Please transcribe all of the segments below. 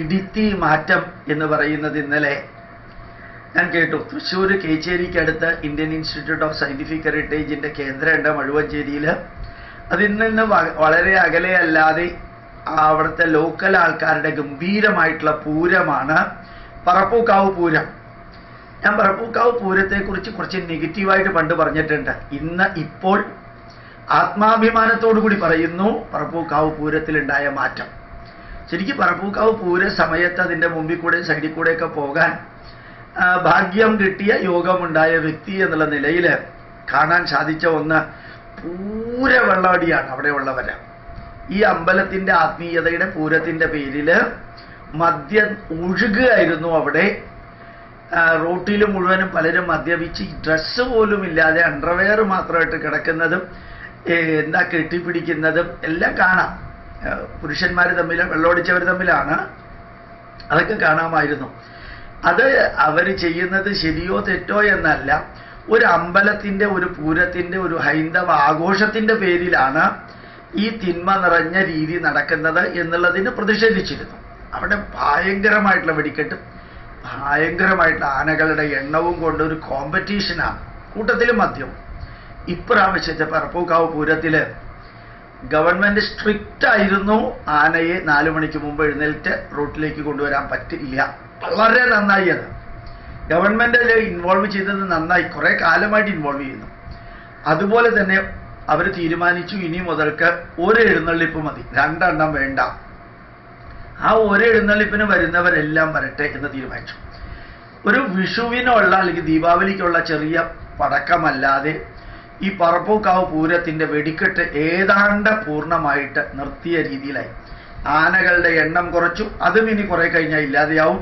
ഇടിത്തി മാറ്റം എന്ന് പറയുന്നത് ഇന്നലെ ഞാൻ കേട്ടു. തൃശ്ശൂർ കേച്ചേരിക്കടുത്ത് ഇന്ത്യൻ ഇൻസ്റ്റിറ്റ്യൂട്ട് ഓഫ് സയന്റിഫിക് ഹെറിറ്റേജിന്റെ കേന്ദ്രമുണ്ട് മഴുവഞ്ചേരിയിൽ അതിൽ നിന്ന് വളരെ അകലെയല്ലാതെ അവിടുത്തെ ലോക്കൽ ആൾക്കാരുടെ ഗംഭീരമായിട്ടുള്ള പൂരമാണ് പറപ്പൂക്കാവ് പൂരം. ഞാൻ പറപ്പൂക്കാവ് പൂരത്തെക്കുറിച്ച് കുറച്ച് നെഗറ്റീവായിട്ട് പണ്ട് പറഞ്ഞിട്ടുണ്ട്. ഇന്ന് ഇപ്പോൾ ആത്മാഭിമാനത്തോടു കൂടി പറയുന്നു പറപ്പൂക്കാവ് പൂരത്തിലുണ്ടായ മാറ്റം. ശരിക്കും പറപ്പൂക്കാവ് പൂര സമയത്ത് അതിന്റെ മുമ്പിൽ കൂടെ സൈഡിൽ കൂടെയൊക്കെ പോകാൻ ഭാഗ്യം കിട്ടിയ യോഗമുണ്ടായ വ്യക്തി എന്നുള്ള നിലയിൽ കാണാൻ സാധിച്ച ഒന്ന് പൂര വെള്ളാടിയാണ് അവിടെയുള്ളവര് ഈ അമ്പലത്തിന്റെ ആത്മീയതയുടെ പൂരത്തിന്റെ പേരിൽ മദ്യം ഒഴുകുകയായിരുന്നു അവിടെ. റോട്ടിൽ മുഴുവനും പലരും മദ്യപിച്ച് ഡ്രസ്സ് പോലും ഇല്ലാതെ അണ്ടർവെയർ മാത്രമായിട്ട് കിടക്കുന്നതും എന്താ കെട്ടിപ്പിടിക്കുന്നതും എല്ലാം കാണാം. പുരുഷന്മാർ തമ്മിൽ വെള്ളമടിച്ചവർ തമ്മിലാണ്. അതൊക്കെ കാണാമായിരുന്നു. അത് അവർ ചെയ്യുന്നത് ശരിയോ തെറ്റോ എന്നല്ല. ഒരു അമ്പലത്തിന്റെ ഒരു പൂരത്തിന്റെ ഒരു ഹൈന്ദവ ആഘോഷത്തിന്റെ പേരിലാണ് ഈ തിന്മ നിറഞ്ഞ രീതി നടക്കുന്നത് എന്നുള്ളതിന് പ്രതിഷേധിച്ചിരുന്നു. അവിടെ ഭയങ്കരമായിട്ടുള്ള വെടിക്കെട്ട് ഭയങ്കരമായിട്ടുള്ള ആനകളുടെ എണ്ണവും കൊണ്ട് ഒരു കോമ്പറ്റീഷനാണ് കൂട്ടത്തിൽ മദ്യം. ഇപ്രാവശ്യത്തെ പറപ്പൂക്കാവ് പൂരത്തിൽ ഗവൺമെന്റ് സ്ട്രിക്റ്റ് ആയിരുന്നു ആനയെ നാലു മണിക്ക് മുമ്പ് എഴുന്നേറ്റ് റൂട്ടിലേക്ക് കൊണ്ടുവരാൻ പറ്റില്ല വളരെ നന്നായി അത്. ഗവൺമെന്റ് ഇൻവോൾവ് ചെയ്തത് നന്നായി. കുറെ കാലമായിട്ട് ഇൻവോൾവ് ചെയ്യുന്നു. അതുപോലെ തന്നെ അവർ തീരുമാനിച്ചു ഇനി മുതൽക്ക് ഒരു എഴുന്നള്ളിപ്പ് മതി. രണ്ടെണ്ണം വേണ്ട. ആ ഒരു എഴുന്നള്ളിപ്പിന് വരുന്നവരെല്ലാം വരട്ടെ എന്ന് തീരുമാനിച്ചു. ഒരു വിഷുവിനുള്ള അല്ലെങ്കിൽ ദീപാവലിക്കുള്ള ചെറിയ പടക്കമല്ലാതെ ഈ പറപ്പൂക്കാവ് പൂരത്തിന്റെ വെടിക്കെട്ട് ഏതാണ്ട് പൂർണമായിട്ട് നിർത്തിയ രീതിയിലായി. ആനകളുടെ എണ്ണം കുറച്ചു. അതും ഇനി കുറെ കഴിഞ്ഞാൽ ഇല്ലാതെയാവും.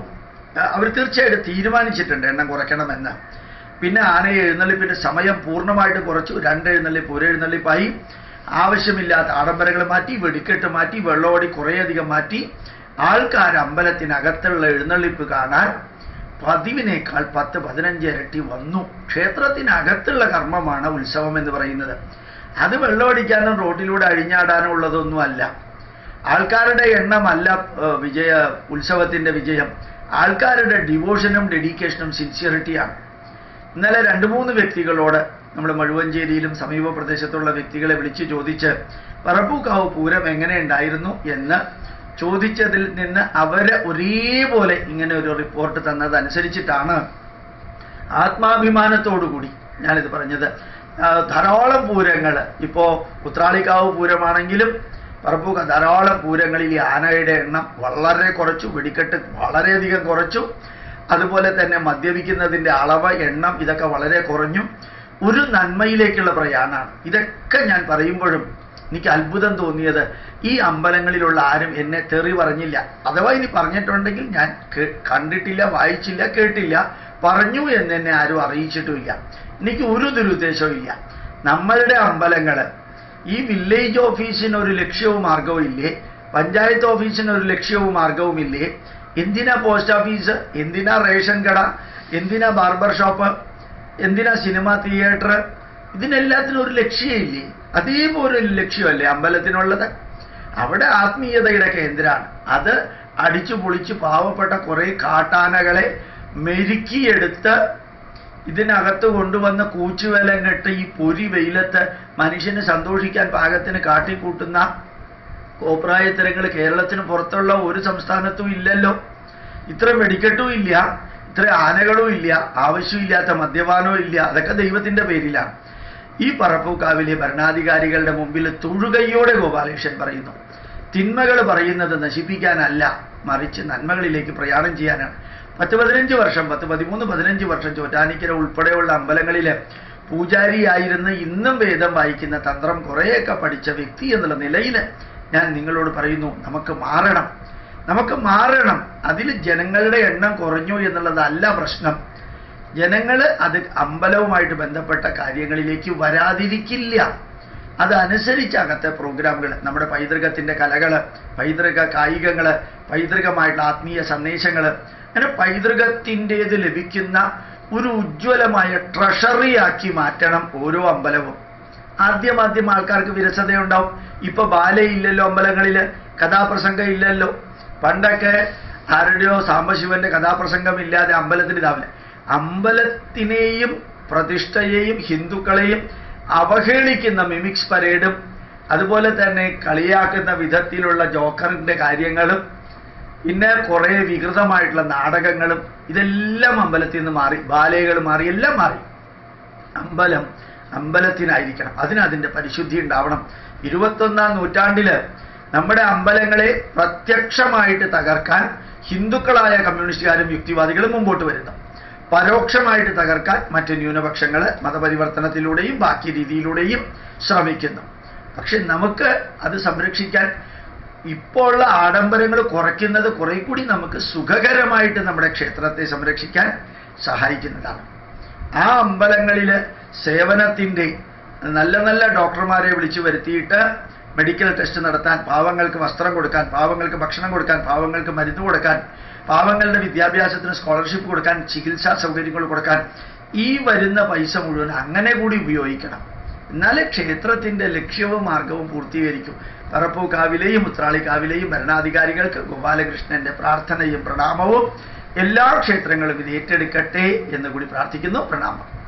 അവർ തീർച്ചയായിട്ടും തീരുമാനിച്ചിട്ടുണ്ട് എണ്ണം കുറയ്ക്കണമെന്ന്. പിന്നെ ആനയെ എഴുന്നള്ളിപ്പിന്റെ സമയം പൂർണമായിട്ട് കുറച്ചു. രണ്ട് എഴുന്നള്ളിപ്പ് ഒരു എഴുന്നള്ളിപ്പായി. ആവശ്യമില്ലാത്ത ആഡംബരങ്ങൾ മാറ്റി വെടിക്കെട്ട് മാറ്റി വെള്ളോടി കുറേയധികം മാറ്റി. ആൾക്കാർ അമ്പലത്തിനകത്തുള്ള എഴുന്നള്ളിപ്പ് കാണാൻ പതിവിനേക്കാൾ പത്ത് പതിനഞ്ച് ഇരട്ടി വന്നു. ക്ഷേത്രത്തിനകത്തുള്ള കർമ്മമാണ് ഉത്സവം എന്ന് പറയുന്നത്. അത് വെള്ളമടിക്കാനും റോഡിലൂടെ അഴിഞ്ഞാടാനും ഉള്ളതൊന്നും അല്ല ആൾക്കാരുടെ എണ്ണമല്ല വിജയ ഉത്സവത്തിന്റെ വിജയം. ആൾക്കാരുടെ ഡിവോഷനും ഡെഡിക്കേഷനും സിൻസിയറിറ്റിയാണ്. ഇന്നലെ രണ്ട് മൂന്ന് വ്യക്തികളോട് നമ്മൾ മഴുവഞ്ചേരിയിലും സമീപ പ്രദേശത്തുള്ള വ്യക്തികളെ വിളിച്ച് ചോദിച്ച് പറപ്പൂക്കാവ് പൂരം എങ്ങനെ ഉണ്ടായിരുന്നു? എന്ന് ചോദിച്ചതിൽ നിന്ന് അവരെ ഒരേപോലെ ഇങ്ങനെ ഒരു റിപ്പോർട്ട് തന്നതനുസരിച്ചിട്ടാണ് ആത്മാഭിമാനത്തോടുകൂടി ഞാനിത് പറഞ്ഞത്. ധാരാളം പൂരങ്ങൾ. ഇപ്പോ ഉത്രാളിക്കാവ് പൂരമാണെങ്കിലും പറപ്പൂക്ക ധാരാളം പൂരങ്ങളിൽ ഈ ആനയുടെ എണ്ണം വളരെ കുറച്ചു വെടിക്കെട്ട് വളരെയധികം കുറച്ചു. അതുപോലെ തന്നെ മദ്യപിക്കുന്നതിന്റെ അളവ് എണ്ണം ഇതൊക്കെ വളരെ കുറഞ്ഞു. ഒരു നന്മയിലേക്കുള്ള പ്രയാണമാണ് ഇതൊക്കെ ഞാൻ പറയുമ്പോഴും എനിക്ക് അത്ഭുതം തോന്നിയത്. ഈ അമ്പലങ്ങളിലുള്ള ആരും എന്നെ തെറി പറഞ്ഞില്ല. അഥവാ ഇനി പറഞ്ഞിട്ടുണ്ടെങ്കിൽ ഞാൻ കണ്ടിട്ടില്ല വായിച്ചില്ല കേട്ടില്ല പറഞ്ഞു എന്ന് എന്നെ ആരും അറിയിച്ചിട്ടുമില്ല. എനിക്ക് ഒരു ദുരുദ്ദേശവും ഇല്ല. നമ്മളുടെ അമ്പലങ്ങൾ ഈ വില്ലേജ് ഓഫീസിന് ഒരു ലക്ഷ്യവും മാർഗവും ഇല്ലേ? പഞ്ചായത്ത് ഓഫീസിന് ഒരു ലക്ഷ്യവും മാർഗവും ഇല്ലേ? എന്തിനാ പോസ്റ്റ് ഓഫീസ് എന്തിനാ റേഷൻ കട? എന്തിനാ ബാർബർ ഷോപ്പ് എന്തിനാ സിനിമ തിയേറ്റർ ഇതിനെല്ലാത്തിനും ഒരു ലക്ഷ്യമില്ലേ അതേപോലെ ഒരു ലക്ഷ്യമല്ലേ അമ്പലത്തിനുള്ളത്? അവിടെ ആത്മീയതയുടെ കേന്ദ്രമാണ്. അത് അടിച്ചു പൊളിച്ച് പാവപ്പെട്ട കുറെ കാട്ടാനകളെ മെരുക്കിയെടുത്ത് ഇതിനകത്ത് കൊണ്ടുവന്ന കൂച്ചുവലങ്ങിട്ട് ഈ പൊരി വെയിലത്ത് മനുഷ്യന് സന്തോഷിക്കാൻ പാകത്തിന് കാട്ടിക്കൂട്ടുന്ന കോപ്രായത്തരങ്ങൾ കേരളത്തിന് പുറത്തുള്ള ഒരു സംസ്ഥാനത്തും ഇല്ലല്ലോ. ഇത്ര വെടിക്കെട്ടും ഇല്ല ഇത്ര ആനകളും ഇല്ല ആവശ്യമില്ലാത്ത മദ്യപാനവും ഇല്ല. അതൊക്കെ ദൈവത്തിന്റെ പേരിലാണ്. ഈ പറപ്പൂക്കാവിലെ ഭരണാധികാരികളുടെ മുമ്പിൽ തൊഴുകയോടെ ഗോപാലകൃഷ്ണൻ പറയുന്നു. തിന്മകൾ പറയുന്നത് നശിപ്പിക്കാനല്ല മറിച്ച് നന്മകളിലേക്ക് പ്രയാണം ചെയ്യാനാണ്. പത്ത് പതിനഞ്ച് വർഷം പത്ത് പതിമൂന്ന് പതിനഞ്ച് വർഷം ചോറ്റാനിക്കര ഉൾപ്പെടെയുള്ള അമ്പലങ്ങളിൽ പൂജാരിയായിരുന്ന ഇന്നും വേദം വായിക്കുന്ന തന്ത്രം കുറേയൊക്കെ പഠിച്ച വ്യക്തി എന്നുള്ള നിലയിൽ ഞാൻ നിങ്ങളോട് പറയുന്നു നമുക്ക് മാറണം. നമുക്ക് മാറണം. അതിൽ ജനങ്ങളുടെ എണ്ണം കുറഞ്ഞു എന്നുള്ളതല്ല പ്രശ്നം. ജനങ്ങൾ അത് അമ്പലവുമായിട്ട് ബന്ധപ്പെട്ട കാര്യങ്ങളിലേക്ക് വരാതിരിക്കില്ല. അതനുസരിച്ച് അകത്തെ പ്രോഗ്രാമുകൾ നമ്മുടെ പൈതൃകത്തിന്റെ കലകൾ പൈതൃക കായികങ്ങൾ പൈതൃകമായിട്ടുള്ള ആത്മീയ സന്ദേശങ്ങൾ അങ്ങനെ പൈതൃകത്തിന്റെത് ലഭിക്കുന്ന ഒരു ഉജ്ജ്വലമായ ട്രഷറി ആക്കി മാറ്റണം ഓരോ അമ്പലവും. ആദ്യം ആദ്യം ആൾക്കാർക്ക് വിരസതയുണ്ടാവും. ഇപ്പൊ ബാലയില്ലല്ലോ അമ്പലങ്ങളിൽ കഥാപ്രസംഗം ഇല്ലല്ലോ പണ്ടൊക്കെ ആരുടെയോ സാംബശിവന്റെ കഥാപ്രസംഗം ഇല്ലാതെ അമ്പലത്തിൽ ഇതാവില്ല. അമ്പലത്തിനെയും പ്രതിഷ്ഠയെയും ഹിന്ദുക്കളെയും അവഹേളിക്കുന്ന മിമിക്സ് പരേഡും അതുപോലെ തന്നെ കളിയാക്കുന്ന വിധത്തിലുള്ള ജോക്കറിന്റെ കാര്യങ്ങളും പിന്നെ കുറേ വികൃതമായിട്ടുള്ള നാടകങ്ങളും ഇതെല്ലാം അമ്പലത്തിൽ നിന്ന് മാറി ബാലകൾ മാറി എല്ലാം മാറി. അമ്പലം അമ്പലത്തിനായിരിക്കണം. അതിന് അതിന്റെ പരിശുദ്ധി ഉണ്ടാവണം. ഇരുപത്തൊന്നാം നൂറ്റാണ്ടിൽ നമ്മുടെ അമ്പലങ്ങളെ പ്രത്യക്ഷമായിട്ട് തകർക്കാൻ ഹിന്ദുക്കളായ കമ്മ്യൂണിസ്റ്റുകാരും യുക്തിവാദികളും മുമ്പോട്ട് വരുന്നു. പരോക്ഷമായിട്ട് തകർക്കാൻ മറ്റ് ന്യൂനപക്ഷങ്ങൾ മതപരിവർത്തനത്തിലൂടെയും ബാക്കി രീതിയിലൂടെയും ശ്രമിക്കുന്നു. പക്ഷെ നമുക്ക് അത് സംരക്ഷിക്കാൻ ഇപ്പോൾ ഉള്ള ആഡംബരങ്ങൾ കുറയ്ക്കുന്നത് കുറെ കൂടി നമുക്ക് സുഖകരമായിട്ട് നമ്മുടെ ക്ഷേത്രത്തെ സംരക്ഷിക്കാൻ സഹായിക്കുന്നതാണ്. ആ അമ്പലങ്ങളിൽ സേവനത്തിന്റെ നല്ല നല്ല ഡോക്ടർമാരെ വിളിച്ചു വരുത്തിയിട്ട് മെഡിക്കൽ ടെസ്റ്റ് നടത്താൻ പാവങ്ങൾക്ക് വസ്ത്രം കൊടുക്കാൻ പാവങ്ങൾക്ക് ഭക്ഷണം കൊടുക്കാൻ പാവങ്ങൾക്ക് മരുന്ന് കൊടുക്കാൻ പാവങ്ങളുടെ വിദ്യാഭ്യാസത്തിന് സ്കോളർഷിപ്പ് കൊടുക്കാൻ ചികിത്സാ സൗകര്യങ്ങൾ കൊടുക്കാൻ ഈ വരുന്ന പൈസ മുഴുവൻ അങ്ങനെ കൂടി ഉപയോഗിക്കണം. എന്നാലേ ക്ഷേത്രത്തിന്റെ ലക്ഷ്യവും മാർഗവും പൂർത്തീകരിക്കും. പറപ്പൂക്കാവിലെയും ഉത്രാളിക്കാവിലെയും ഭരണാധികാരികൾക്ക് ഗോപാലകൃഷ്ണന്റെ പ്രാർത്ഥനയും പ്രണാമവും എല്ലാ ക്ഷേത്രങ്ങളും ഇത് ഏറ്റെടുക്കട്ടെ എന്ന് കൂടി പ്രാർത്ഥിക്കുന്നു. പ്രണാമം.